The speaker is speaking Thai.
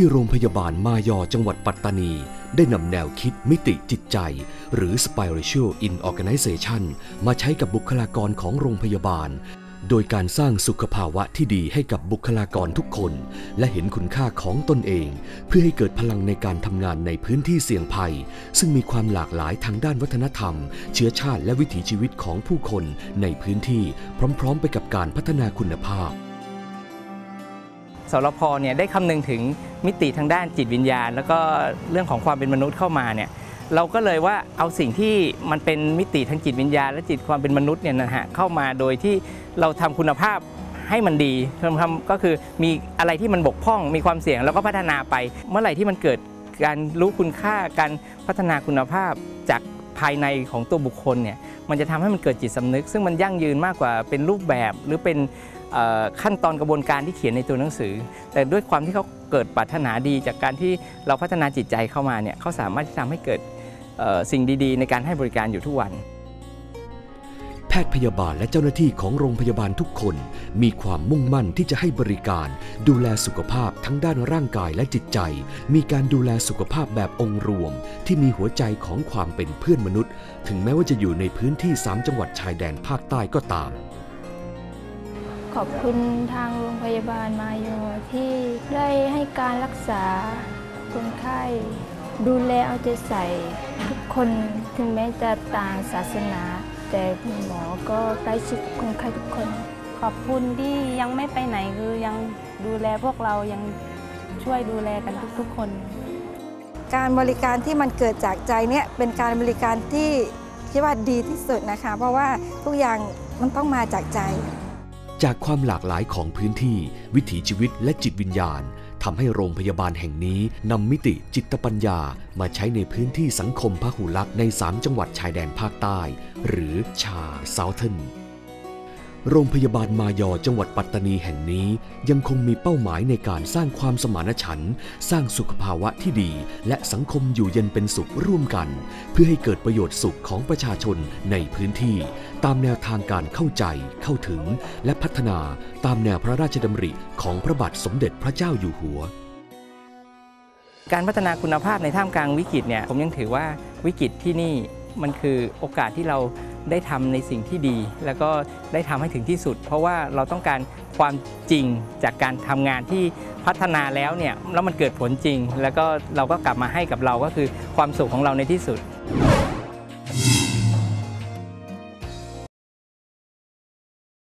ที่โรงพยาบาลมายอจังหวัดปัตตานี ได้นำแนวคิดมิติจิตใจ หรือ Spiritual in Organization มาใช้กับบุคลากรของโรงพยาบาล โดยการสร้างสุขภาวะที่ดีให้กับบุคลากรทุกคน และเห็นคุณค่าของตนเอง เพื่อให้เกิดพลังในการทำงานในพื้นที่เสี่ยงภัย ซึ่งมีความหลากหลายทางด้านวัฒนธรรม เชื้อชาติและวิถีชีวิตของผู้คนในพื้นที่ พร้อม ๆ ไปกับการพัฒนาคุณภาพ สรพเนี่ยได้คำนึงถึงมิติทางด้านจิตวิญญาณ แล้วก็เรื่องของความเป็นมนุษย์เข้ามาเนี่ยเราก็เลยว่าเอาสิ่งที่มันเป็นมิติทางจิตวิญญาณ และจิตความเป็นมนุษย์เนี่ยนะฮะเข้ามาโดยที่เราทำคุณภาพให้มันดีทำก็คือมีอะไรที่มันบกพร่อง มีความเสี่ยงแล้วก็พัฒนาไป เมื่อไหร่ที่มันเกิดการรู้คุณค่าการพัฒนาคุณภาพจากภายในของตัวบุคคลเนี่ยมันจะทำให้มันเกิดจิตสำนึก ซึ่งมันยั่งยืนมากกว่าเป็นรูปแบบหรือเป็น ขั้นตอนกระบวนการที่เขียนในตัวหนังสือ แต่ด้วยความที่เขาเกิดปรารถนาดี จากการที่เราพัฒนาจิตใจเข้ามาเนี่ยเขาสามารถที่ทำให้เกิดสิ่งดีๆ ในการให้บริการอยู่ทุกวัน แพทย์พยาบาลและเจ้าหน้าที่ของโรงพยาบาลทุกคน มีความมุ่งมั่นที่จะให้บริการ ดูแลสุขภาพทั้งด้านร่างกายและจิตใจ มีการดูแลสุขภาพแบบองค์รวม ที่มีหัวใจของความเป็นเพื่อนมนุษย์ ถึงแม้ว่าจะอยู่ในพื้นที่ 3 จังหวัดชายแดนภาคใต้ก็ตาม ขอบคุณทางโรงพยาบาลมาโยที่ได้ให้การรักษาคนไข้ ดูแลเอาใจใส่ทุกคนถึงแม้จะต่างศาสนา แต่คุณหมอก็ใกล้ชิดคนไข้ทุกคน ขอบคุณที่ยังไม่ไปไหนคือยังดูแลพวกเรายังช่วยดูแลกันทุกๆคน การบริการที่มันเกิดจากใจเนี่ยเป็นการบริการที่คิดว่าดีที่สุดนะคะ เพราะว่าทุกอย่างมันต้องมาจากใจ จากความหลากหลายของพื้นที่ วิถีชีวิตและจิตวิญญาณทำให้โรงพยาบาลแห่งนี้นำมิติจิตปัญญามาใช้ในพื้นที่สังคมพหุลักษณ์ใน 3 จังหวัดชายแดนภาคใต้ หรือชาเซาเทิร์น โรงพยาบาลมายอจังหวัดปัตตานีแห่งนี้ยังคงมีเป้าหมายในการสร้างความสมานฉันท์สร้างสุขภาวะที่ดี และสังคมอยู่เย็นเป็นสุขร่วมกัน เพื่อให้เกิดประโยชน์สุขของประชาชนในพื้นที่ ตามแนวทางการเข้าใจ เข้าถึง และพัฒนาตามแนวพระราชดำริของพระบาทสมเด็จพระเจ้าอยู่หัว การพัฒนาคุณภาพในท่ามกลางวิกฤตเนี่ยผมยังถือว่าวิกฤตที่นี่มันคือโอกาสที่เรา ได้ทำในสิ่งที่ดี แล้วก็ได้ทำให้ถึงที่สุด เพราะว่าเราต้องการความจริงจากการทำงานที่พัฒนาแล้วเนี่ยแล้วมันเกิดผลจริง แล้วก็เราก็กลับมาให้กับเราก็คือความสุขของเราในที่สุด